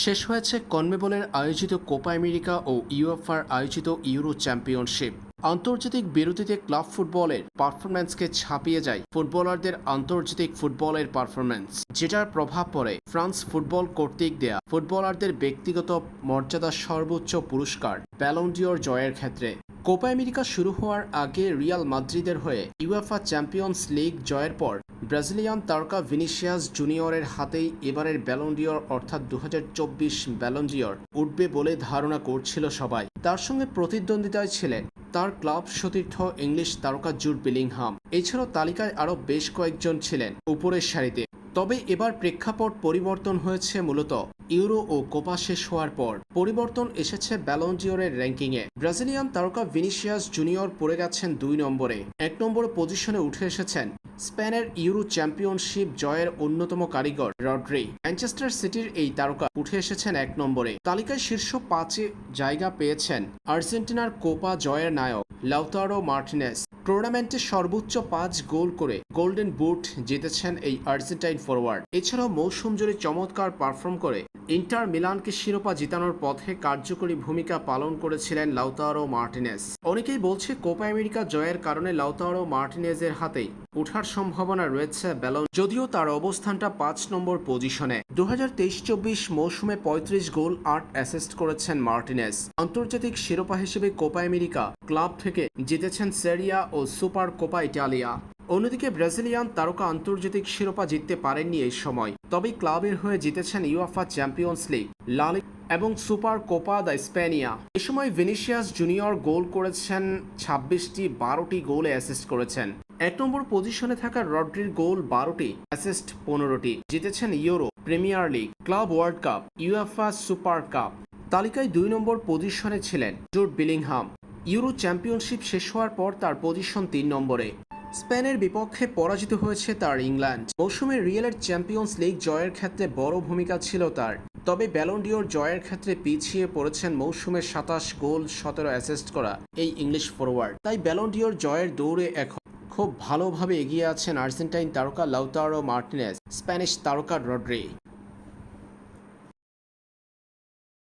শেষ হয়েছে কনমেবলের আয়োজিত কোপা আমেরিকা ও ইউএফআর আয়োজিত ইউরো চ্যাম্পিয়নশিপ। আন্তর্জাতিক বিরতিতে ক্লাব ফুটবলের পারফরম্যান্সকে ছাপিয়ে যায় ফুটবলারদের আন্তর্জাতিক ফুটবলের পারফরম্যান্স, যেটার প্রভাব পড়ে ফ্রান্স ফুটবল কর্তৃক দেয়া ফুটবলারদের ব্যক্তিগত মর্যাদা সর্বোচ্চ পুরস্কার ব্যালন্ডিওর জয়ের ক্ষেত্রে। কোপা আমেরিকা শুরু হওয়ার আগে রিয়াল মাদ্রিদের হয়ে ইউএফা চ্যাম্পিয়ন্স লিগ জয়ের পর ব্রাজিলিয়ান তারকা ভিনিসিয়াস জুনিয়রের হাতেই এবারের ব্যালন্ডিয়র অর্থাৎ দু ব্যালন্ডিয়র উঠবে বলে ধারণা করছিল সবাই। তার সঙ্গে প্রতিদ্বন্দ্বিতায় ছিলেন তার ক্লাব সতীর্থ ইংলিশ তারকা জুট বিলিংহাম। এছাড়াও তালিকায় আরও বেশ কয়েকজন ছিলেন উপরের সারিতে। তবে এবার প্রেক্ষাপট পরিবর্তন হয়েছে মূলত ইউরো ও কোপা শেষ হওয়ার পর পরিবর্তন এসেছে ব্যালন্ডিওরের র্যাঙ্কিংয়ে। ব্রাজিলিয়ান তারকা ভিনিসিয়াস জুনিয়র পড়ে গেছেন দুই নম্বরে। এক নম্বর পজিশনে উঠে এসেছেন স্পেনের ইউরো চ্যাম্পিয়নশিপ জয়ের অন্যতম কারিগর রড্রি। ম্যানচেস্টার সিটির এই তারকা উঠে এসেছেন এক নম্বরে। তালিকায় শীর্ষ পাঁচে জায়গা পেয়েছেন আর্জেন্টিনার কোপা জয়ের নায়ক লাউতারো মার্টিনেস। টুর্নামেন্টে সর্বোচ্চ পাঁচ গোল করে গোল্ডেন বুট জিতেছেন এই আর্জেন্টাইন ফরওয়ার্ড এছাড়াও মৌসুম জুড়ে চমৎকার পারফর্ম করে ইন্টার মিলানকে শিরোপা জিতানোর পথে কার্যকরী ভূমিকা পালন করেছিলেন লাউতারো মার্টিনেস অনেকেই বলছে কোপা আমেরিকা জয়ের কারণে লাউতারো মার্টিনেজের হাতেই ওঠার সম্ভাবনা রয়েছে ব্যালন যদিও তার অবস্থানটা পাঁচ নম্বর পজিশনে। দু হাজার তেইশ চব্বিশ মৌসুমে পঁয়ত্রিশ গোল, আট অ্যাসিস্ট করেছেন মার্টিনেস আন্তর্জাতিক শিরোপা হিসেবে কোপা আমেরিকা ক্লাব থেকে জিতেছেন Serie A super Copa Italia. অন্যদিকে ব্রাজিলিয়ান তারকা আন্তর্জাতিক শিরোপা জিততে পারেননি এই সময়, তবে ক্লাবের হয়ে জিতেছেন ইউএফা চ্যাম্পিয়ন্স লিগ লালিগ এবং সুপার কোপা দ্য স্পেনিয়া। এ সময় ভিনিসিয়াস জুনিয়র গোল করেছেন, ছাব্বিশটি বারোটি গোলে অ্যাসিস্ট করেছেন। এক নম্বর পজিশনে থাকা রড্রির গোল বারোটি, অ্যাসিস্ট পনেরোটি। জিতেছেন Euro Premier League, Club World Cup UEFA Super Cup. তালিকায় দুই নম্বর পজিশনে ছিলেন জুট বিলিংহাম। ইউরো চ্যাম্পিয়নশিপ শেষ হওয়ার পর তার পজিশন তিন নম্বরে। স্পেনের বিপক্ষে পরাজিত হয়েছে তার ইংল্যান্ড। মৌসুমে রিয়েলের চ্যাম্পিয়ন্স লিগ জয়ের ক্ষেত্রে বড় ভূমিকা ছিল তার। তবে ব্যালন্ডিওর জয়ের ক্ষেত্রে পিছিয়ে পড়েছেন মৌসুমে সাতাশ গোল, সতেরো অ্যাসেস্ট করা এই ইংলিশ ফরওয়ার্ড তাই ব্যালন্ডিওর জয়ের দৌড়ে এখন খুব ভালোভাবে এগিয়ে আছেন আর্জেন্টাইন তারকা লাউতারো মার্টিনেস, স্প্যানিশ তারকা রড্রি।